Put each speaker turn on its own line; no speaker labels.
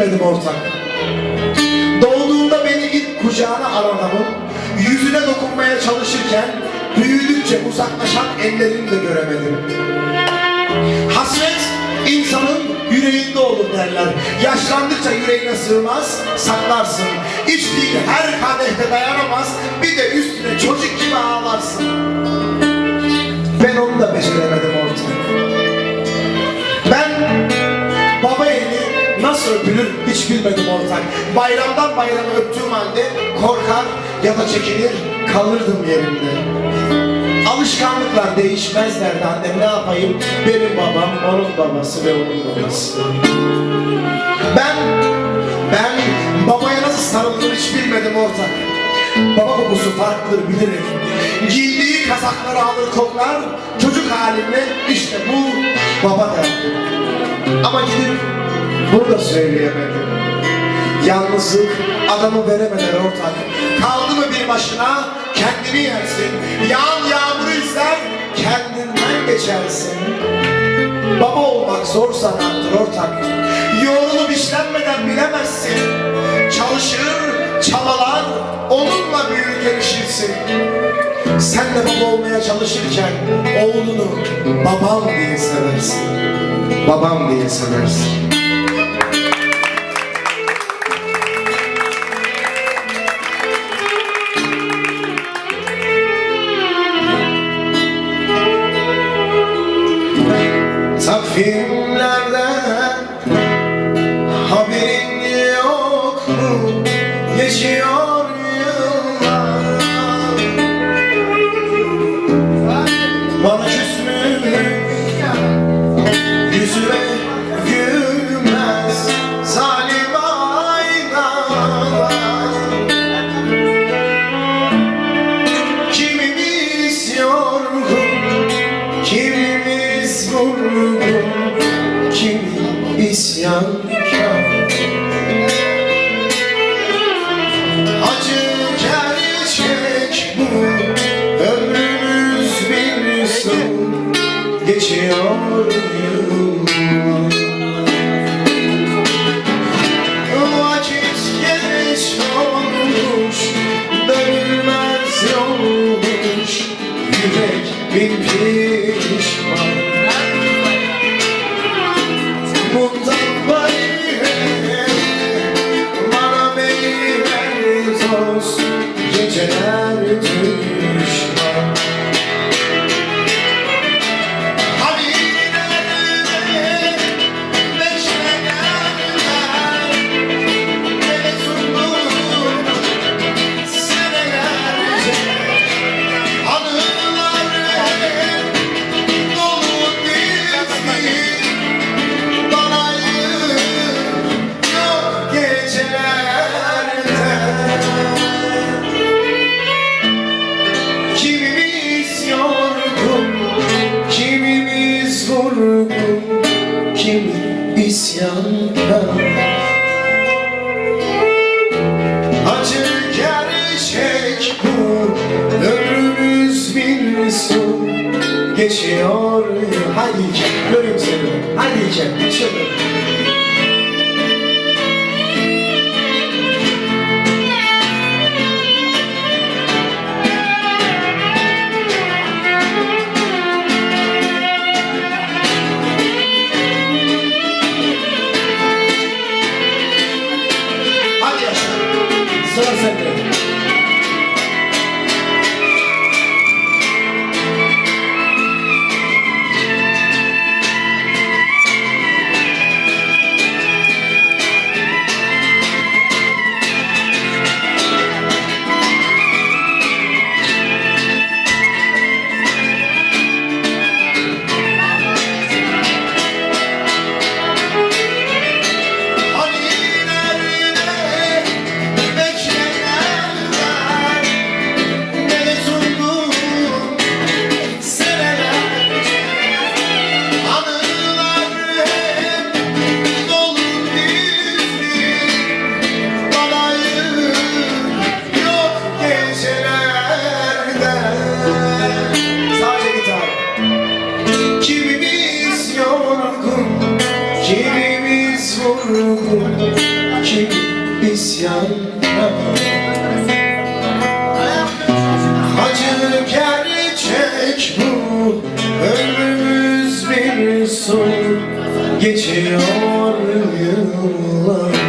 bilmedim ortak. Doğduğunda beni ilk kucağına alan adamın yüzüne dokunmaya çalışırken büyüdükçe uzaklaşan ellerini de göremedim. Hasret insanın yüreğinde olur derler. Yaşlandıkça yüreğine sığmaz, saklarsın. İçtiğin her kadehte dayanamaz, bir de üstüne çocuk gibi ağlarsın. Ben onu da beceremedim nasıl öpülür hiç bilmedim ortak. Bayramdan bayrama öptüğüm halde korkar ya da çekinir kalırdım yerimde. Alışkanlıklar değişmez derdi annem ne yapayım benim babam onun babası ve onun babası. Ben ben babaya nasıl sarılır hiç bilmedim ortak. Baba kokusu farklıdır bilirim. Giydiği kazakları alır koklar, çocuk halimle işte bu baba derdi. Ama gidip bunu da söyleyemedim. Yalnızlık adamı veremeden ortak. Kaldı mı bir başına kendini yersin. Yağan yağmuru izler kendinden geçersin. Baba olmak zor sanattır ortak. Yorulup işlenmeden bilemezsin. Çalışır, çabalar, onunla büyür gelişirsin. Sen de baba olmaya çalışırken oğlunu babam diye seversin. Babam diye seversin. Takvimlerden haberin yok mu? Geçiyor Vurgun Kimi isyankar Acı gerçek bu Ömrümüz bir son Geçiyor yıllar Yürek bin pişman close Geçiyor. Hadi İlker, göreyim seni. Hadi İlker, şöyle Vurgun isyana Acı gerçek bu. Ömrümüz bir son Geçiyor yıllar